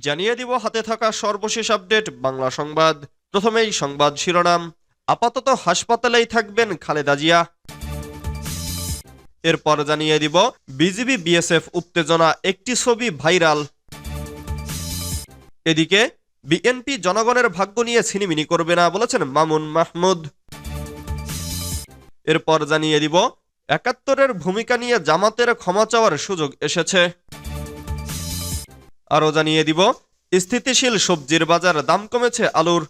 জানিয়ে দিব হাতে থাকা সর্বশেষ আপডেট, বাংলা সংবাদ। প্রথমেই সংবাদ শিরোনাম। আপাতত হাসপাতালেই থাকবেন খালেদা জিয়া। এরপর জানিয়ে দিব, বিজিবি বিএসএফ উত্তেজনা, একটি ছবি ভাইরাল। এদিকে, বিএনপি জনগণের ভাগ্য নিয়ে ছিনিমিনি করবে না বলেছেন মামুন মাহমুদ। এরপর জানিয়ে দিব, একাত্তরের ভূমিকা নিয়ে জামাতের ক্ষমা চাওয়ার সুযোগ এসেছে। আরও জানিয়ে দিব, স্থিতিশীল সবজির বাজার দাম কমেছে আলুর।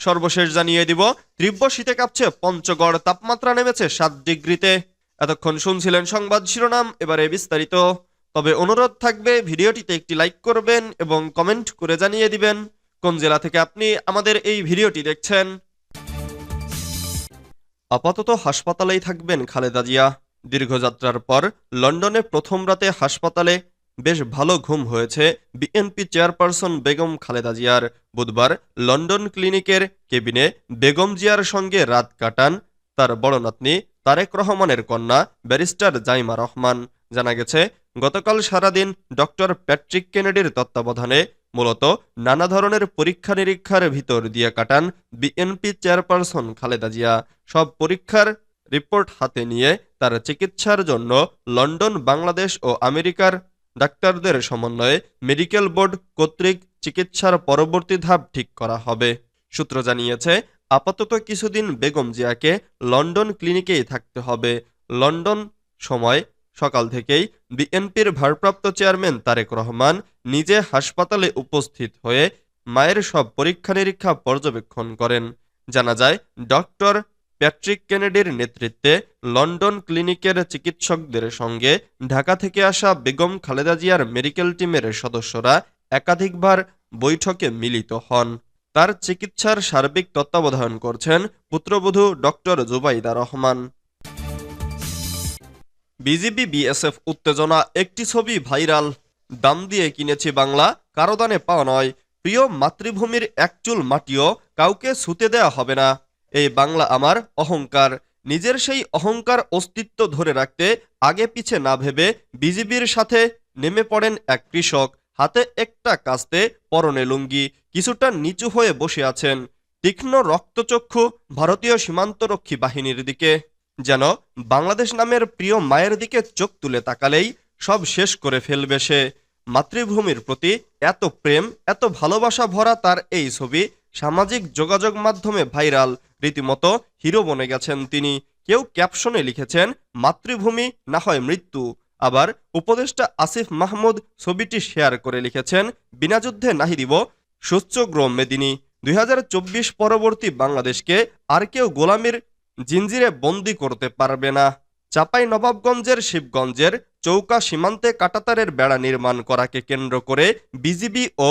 সর্বশেষ জানিয়ে দিব, তীব্র শীতে কাঁপছে পঞ্চগড়, তাপমাত্রা নেমেছে সাত ডিগ্রিতে। এতক্ষণ শুনছিলেন সংবাদ শিরোনাম, এবারে বিস্তারিত। তবে অনুরোধ থাকবে, ভিডিওটিতে একটি লাইক করবেন এবং কমেন্ট করে জানিয়ে দিবেন, কোন জেলা থেকে আপনি আমাদের এই ভিডিওটি দেখছেন। আপাতত হাসপাতালেই থাকবেন খালেদা জিয়া। দীর্ঘযাত্রার পর লন্ডনে প্রথম রাতে হাসপাতালে বেশ ভালো ঘুম হয়েছে বিএনপি চেয়ারপারসন বেগম খালেদা জিয়ার। বুধবার লন্ডন ক্লিনিকের কেবিনে বেগম জিয়ার সঙ্গে রাত কাটান তার বড় নাতনি তারেক রহমানের কন্যা ব্যারিস্টার জাইমা রহমান। জানা গেছে, গতকাল সারাদিন ডক্টর প্যাট্রিক কেনেডির তত্ত্বাবধানে মূলত নানা ধরনের পরীক্ষা নিরীক্ষার ভিতর দিয়ে কাটান বিএনপি চেয়ারপারসন খালেদা জিয়া। সব পরীক্ষার রিপোর্ট হাতে নিয়ে তার চিকিৎসার জন্য লন্ডন, বাংলাদেশ ও আমেরিকার ডাক্তারদের সমন্বয়ে মেডিকেল বোর্ড কর্তৃক চিকিৎসার পরবর্তী ধাপ ঠিক করা হবে। সূত্র জানিয়েছে, আপাতত কিছুদিন বেগম জিয়াকে লন্ডন ক্লিনিকেই থাকতে হবে। লন্ডন সময় সকাল থেকেই বিএনপির ভারপ্রাপ্ত চেয়ারম্যান তারেক রহমান নিজে হাসপাতালে উপস্থিত হয়ে মায়ের সব পরীক্ষা নিরীক্ষা পর্যবেক্ষণ করেন। জানা যায়, ডক্টর প্যাট্রিক কেনেডির নেতৃত্বে লন্ডন ক্লিনিকের চিকিৎসকদের সঙ্গে ঢাকা থেকে আসা বেগম খালেদা জিয়ার মেডিকেল টিমের সদস্যরা একাধিকবার বৈঠকে মিলিত হন। তার চিকিৎসার সার্বিক তত্ত্বাবধান করছেন পুত্রবধূ doctor Zubaida Rahman. BGB BSF উত্তেজনা, একটি ছবি ভাইরাল। দাম দিয়ে কিনেছি বাংলা, কারও দানে পাওয়া নয়। প্রিয় মাতৃভূমির একচুল মাটিও কাউকে ছুতে দেয়া হবে না। এই বাংলা আমার অহংকার। নিজের সেই অহংকার অস্তিত্ব ধরে রাখতে আগে পিছে না ভেবে বিজিবির সাথে নেমে পড়েন এক কৃষক। হাতে একটা কাস্তে পরনে লুঙ্গি, কিছুটা নিচু হয়ে বসে আছেন। তীক্ষ্ণ রক্তচক্ষু ভারতীয় সীমান্তরক্ষী বাহিনীর দিকে। যেন বাংলাদেশ নামের প্রিয় মায়ের দিকে চোখ তুলে তাকালেই সব শেষ করে ফেলবে সে। মাতৃভূমির প্রতি এত প্রেম, এত ভালোবাসা ভরা তার এই ছবি সামাজিক যোগাযোগ মাধ্যমে ভাইরাল। রীতিমতো হিরো বনে গেছেন তিনি। কেউ ক্যাপশনে লিখেছেন, মাতৃভূমি, না হয় মৃত্যু। আবার উপদেষ্টা আসিফ মাহমুদ ছবিটি শেয়ার করে লিখেছেন, বিনা যুদ্ধে নাহি দিব সুচ্চগ্রম মেদিনী দুই হাজার চব্বিশ পরবর্তী বাংলাদেশকে আর কেউ গোলামির জিঞ্জিরে বন্দি করতে পারবে না। চাপাই নবাবগঞ্জের শিবগঞ্জের চৌকা সীমান্তে কাটাতারের বেড়া নির্মাণ করাকে কেন্দ্র করে বিজিবি ও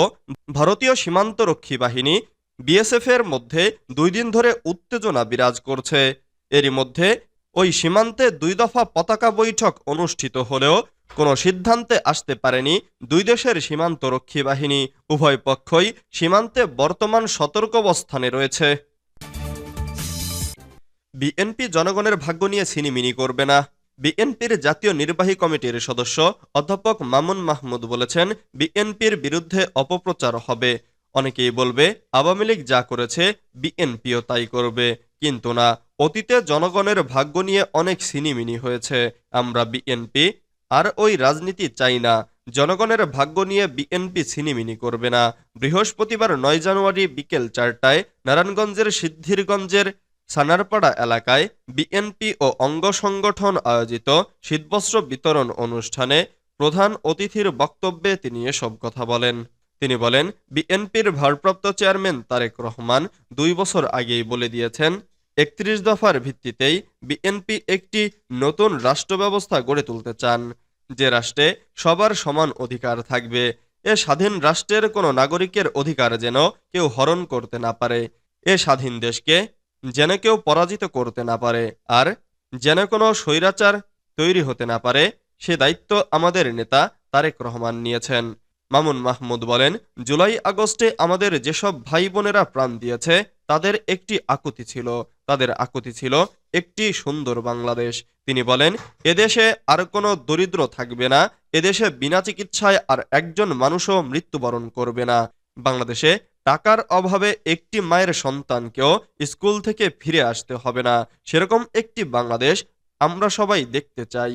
ভারতীয় সীমান্তরক্ষী বাহিনী বিএসএফ এর মধ্যে দুই দিন ধরে উত্তেজনা বিরাজ করছে। এরই মধ্যে ওই সীমান্তে দুই দফা পতাকা বৈঠক অনুষ্ঠিত হলেও কোনো সিদ্ধান্তে আসতে পারেনি দুই দেশের সীমান্তরক্ষী বাহিনী। উভয় পক্ষই সীমান্তে বর্তমান সতর্ক অবস্থানে রয়েছে। বিএনপি জনগণের ভাগ্য নিয়ে ছিনিমিনি করবে না। বিএনপির জাতীয় নির্বাহী কমিটির সদস্য অধ্যাপক মামুন মাহমুদ বলেছেন বিএনপির বিরুদ্ধে অপপ্রচার হবে। অনেকেই বলবে, আওয়ামী লীগ যা করেছে, বিএনপিও তাই করবে। কিন্তু না, অতীতে জনগণের ভাগ্য নিয়ে অনেক সিনিমিনি হয়েছে। আমরা বিএনপি, আর ওই রাজনীতি চাই না। জনগণের ভাগ্য নিয়ে বিএনপি ছিনিমিনি করবে না। বৃহস্পতিবার নয় জানুয়ারি বিকেল চারটায় নারায়ণগঞ্জের সিদ্ধিরগঞ্জের সানারপাড়া এলাকায় বিএনপি ও অঙ্গ সংগঠন আয়োজিত শীতবস্ত্র বিতরণ অনুষ্ঠানে প্রধান অতিথির বক্তব্যে তিনি এসব কথা বলেন। তিনি বলেন, বিএনপির ভারপ্রাপ্ত চেয়ারম্যান তারেক রহমান দুই বছর আগেই বলে দিয়েছেন, একত্রিশ দফার ভিত্তিতেই বিএনপি একটি নতুন রাষ্ট্র ব্যবস্থা গড়ে তুলতে চান। যে রাষ্ট্রে সবার সমান অধিকার থাকবে, এ স্বাধীন রাষ্ট্রের কোনো নাগরিকের অধিকার যেন কেউ হরণ করতে না পারে। এ স্বাধীন দেশকে যেন কেউ পরাজিত করতে না পারে আর যেন কোনো স্বৈরাচার তৈরি হতে না পারে, সে দায়িত্ব আমাদের নেতা তারেক রহমান নিয়েছেন। মামুন মাহমুদ বলেন, জুলাই আগস্টে আমাদের যেসব ভাই বোনেরা প্রাণ দিয়েছে, তাদের একটি আকুতি ছিল। তাদের আকুতি ছিল একটি সুন্দর বাংলাদেশ। তিনি বলেন, এদেশে আর কোনো দরিদ্র থাকবে না, এদেশে বিনা চিকিৎসায় আর একজন মানুষও মৃত্যুবরণ করবে না। বাংলাদেশে টাকার অভাবে একটি মায়ের সন্তানকেও স্কুল থেকে ফিরে আসতে হবে না। সেরকম একটি বাংলাদেশ আমরা সবাই দেখতে চাই।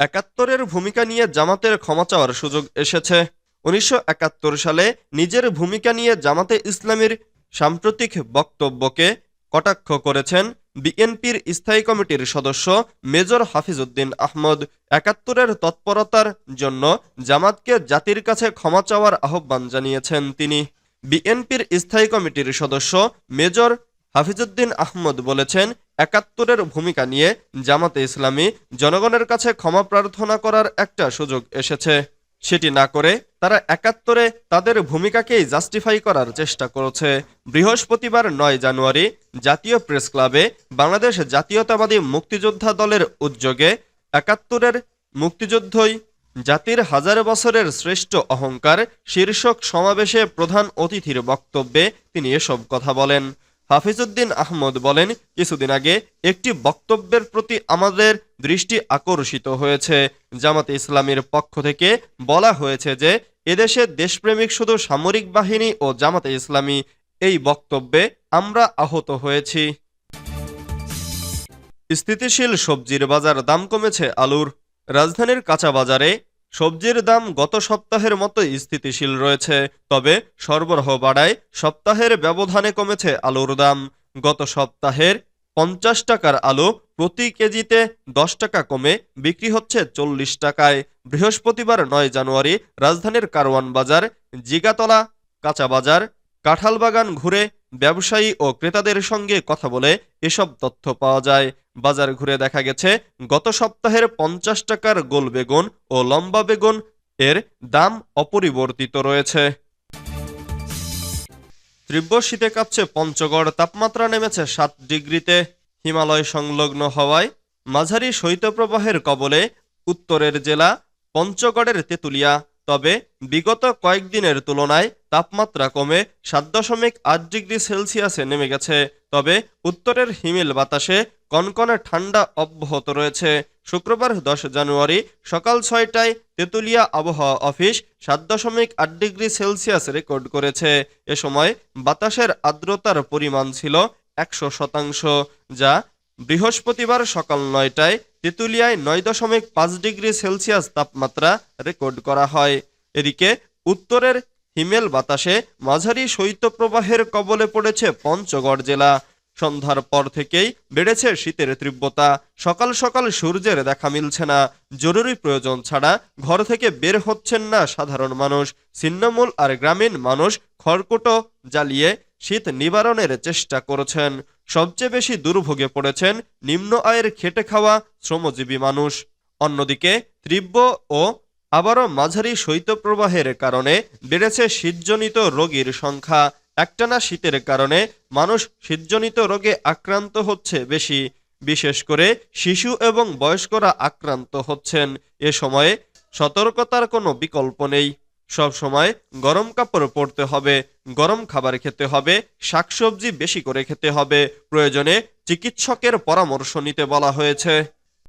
একাত্তরের ভূমিকা নিয়ে জামাতের ক্ষমা চাওয়ার সুযোগ এসেছে। উনিশশো একাত্তর সালে নিজের ভূমিকা নিয়ে জামাতে ইসলামীর সাম্প্রতিক বক্তব্যকে কটাক্ষ করেছেন বিএনপির স্থায়ী কমিটির সদস্য মেজর হাফিজউদ্দিন আহমদ। একাত্তরের তৎপরতার জন্য জামাতকে জাতির কাছে ক্ষমা চাওয়ার আহ্বান জানিয়েছেন তিনি। বিএনপির স্থায়ী কমিটির সদস্য মেজর হাফিজউদ্দিন আহমদ বলেছেন, একাত্তরের ভূমিকা নিয়ে জামাতে ইসলামী জনগণের কাছে ক্ষমা প্রার্থনা করার একটা সুযোগ এসেছে। সেটি না করে তারা একাত্তরে তাদের ভূমিকাকেই জাস্টিফাই করার চেষ্টা করেছে। বৃহস্পতিবার নয় জানুয়ারি জাতীয় প্রেস ক্লাবে বাংলাদেশ জাতীয়তাবাদী মুক্তিযোদ্ধা দলের উদ্যোগে একাত্তরের মুক্তিযুদ্ধই জাতির হাজার বছরের শ্রেষ্ঠ অহংকার, শীর্ষক সমাবেশে প্রধান অতিথির বক্তব্যে তিনি এসব কথা বলেন। হাফিজউদ্দিন আহমদ বলেন, কিছুদিন আগে একটি বক্তব্যের প্রতি আমাদের দৃষ্টি আকর্ষিত হয়েছে। জামাতে ইসলামীর পক্ষ থেকে বলা হয়েছে যে, এদেশে দেশপ্রেমিক শুধু সামরিক বাহিনী ও জামাতে ইসলামী, এই বক্তব্যে আমরা আহত হয়েছি। স্থিতিশীল সবজির বাজার দাম কমেছে আলুর। রাজধানীর কাঁচা বাজারে সবজির দাম গত সপ্তাহের মতো স্থিতিশীল রয়েছে, তবে সরবরাহ বাড়ায় সপ্তাহের ব্যবধানে কমেছে আলুর দাম। গত সপ্তাহের পঞ্চাশ টাকার আলু প্রতি কেজিতে দশ টাকা কমে বিক্রি হচ্ছে চল্লিশ টাকায়। বৃহস্পতিবার নয় জানুয়ারি রাজধানীর কারওয়ান বাজার, জিগাতলা, কাঁচা বাজার কাঁঠালবাগান ঘুরে ব্যবসায়ী ও ক্রেতাদের সঙ্গে কথা বলে এসব তথ্য পাওয়া যায়। বাজার ঘুরে দেখা গেছে, গত সপ্তাহের পঞ্চাশ টাকার গোল বেগুন ও লম্বা বেগুন এর দাম অপরিবর্তিত রয়েছে। তীব্র শীতে কাঁপছে পঞ্চগড়, তাপমাত্রা নেমেছে সাত ডিগ্রিতে। হিমালয় সংলগ্ন হওয়ায় মাঝারি শৈত্যপ্রবাহের কবলে উত্তরের জেলা পঞ্চগড়ের তেঁতুলিয়া তবে বিগত কয়েকদিনের তুলনায় তাপমাত্রা কমে সাত দশমিক আট ডিগ্রি সেলসিয়াসে নেমে গেছে। তবে উত্তরের হিমেল বাতাসে কনকনে ঠান্ডা অব্যাহত রয়েছে। শুক্রবার দশ জানুয়ারি সকাল ছয়টায় তেঁতুলিয়া আবহাওয়া অফিস সাত দশমিক আট ডিগ্রি সেলসিয়াস রেকর্ড করেছে। এ সময় বাতাসের আর্দ্রতার পরিমাণ ছিল একশো শতাংশ, যা বৃহস্পতিবার সকাল নয়টায় তেঁতুলিয়ায় নয় দশমিক পাঁচ ডিগ্রি সেলসিয়াস তাপমাত্রা রেকর্ড করা হয়। এদিকে উত্তরের হিমেল বাতাসে মাঝারি শৈত্যপ্রবাহের কবলে পড়েছে পঞ্চগড় জেলা। সন্ধ্যার পর থেকেই বেড়েছে শীতের তীব্রতা। সকাল সকাল সূর্যের দেখা মিলছে না। জরুরি প্রয়োজন ছাড়া ঘর থেকে বের হচ্ছেন না সাধারণ মানুষ। ছিন্নমূল আর গ্রামীণ মানুষ খড়কুটো জ্বালিয়ে শীত নিবারণের চেষ্টা করেছেন। সবচেয়ে বেশি দুর্ভোগে পড়েছেন নিম্ন আয়ের খেটে খাওয়া শ্রমজীবী মানুষ। অন্যদিকে তীব্র ও আবারও মাঝারি শৈত্যপ্রবাহের কারণে বেড়েছে শীতজনিত রোগীর সংখ্যা। একটানা শীতের কারণে মানুষ শীতজনিত রোগে আক্রান্ত হচ্ছে বেশি। বিশেষ করে শিশু এবং বয়স্করা আক্রান্ত হচ্ছেন। এ সময়ে সতর্কতার কোনো বিকল্প নেই। সব সময় গরম কাপড় পরতে হবে, গরম খাবার খেতে হবে, শাকসবজি বেশি করে খেতে হবে। প্রয়োজনে চিকিৎসকের পরামর্শ নিতে বলা হয়েছে।